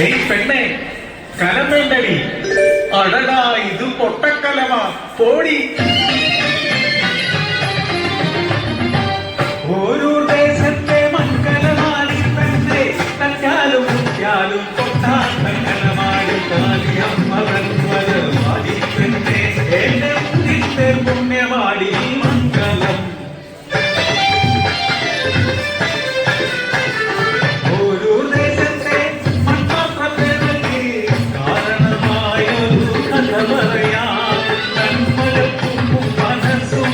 ഏയ് പെണ്ണെ കലം വേണ്ടടി. അടടാ ഇത് പൊട്ടക്കലമാ. പോടി.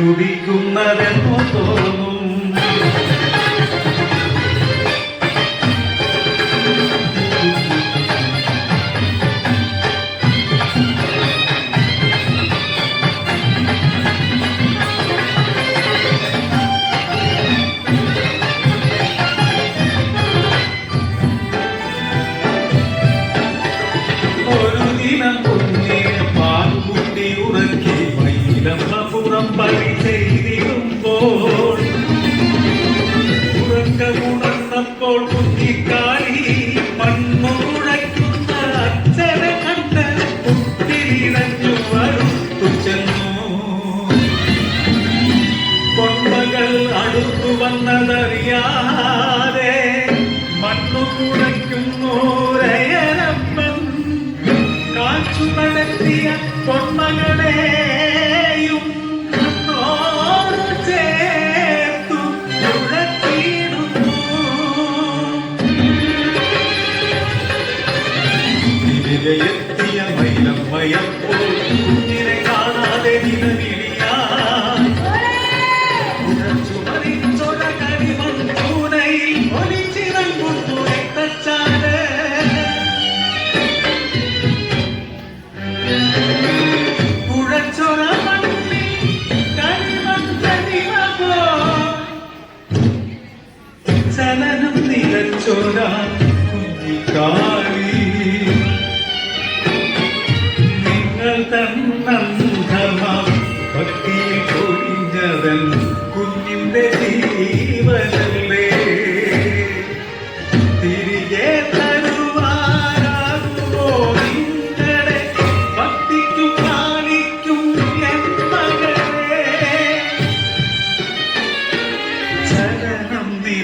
തുടിക്കുന്നതെന്നു തോന്നും. വൈലമ്മ പുറം പണി ചെയ്തിടുമ്പോൾ ഉറക്കമുണർന്നപ്പോൾ കുത്തിക്കാലി മണ്ണുടയ്ക്കുന്ന അച്ഛനെ കണ്ട് കുട്ടിയിടഞ്ഞു അടുത്തു ചെന്നു പൊന്മകൾ അടുത്തു വന്നതറിയാതെ മണ്ണു കുടയ്ക്കുന്നു രയരപ്പൻ കാച്ചു നടത്തിയ പൊന്മകളെയും ചലനം നിലച്ചൊര കുഞ്ഞിക്കാളി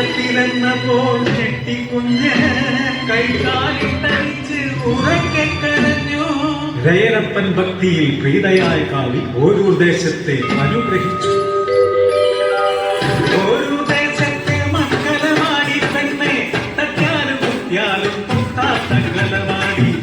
ഉറക്കത്തിലെന്ന പോൽ ഞെട്ടിക്കുഞ്ഞ് കൈകാലി തനിച്ച് ഉറക്കെ കരഞ്ഞു. ദയനപ്പൻ ഭക്തിയിൽ പ്രീതയായ കാവി ഓരോ ദേശത്തെ അനുഗ്രഹിച്ചു. ഒരു ദേശത്തെ തന്നെ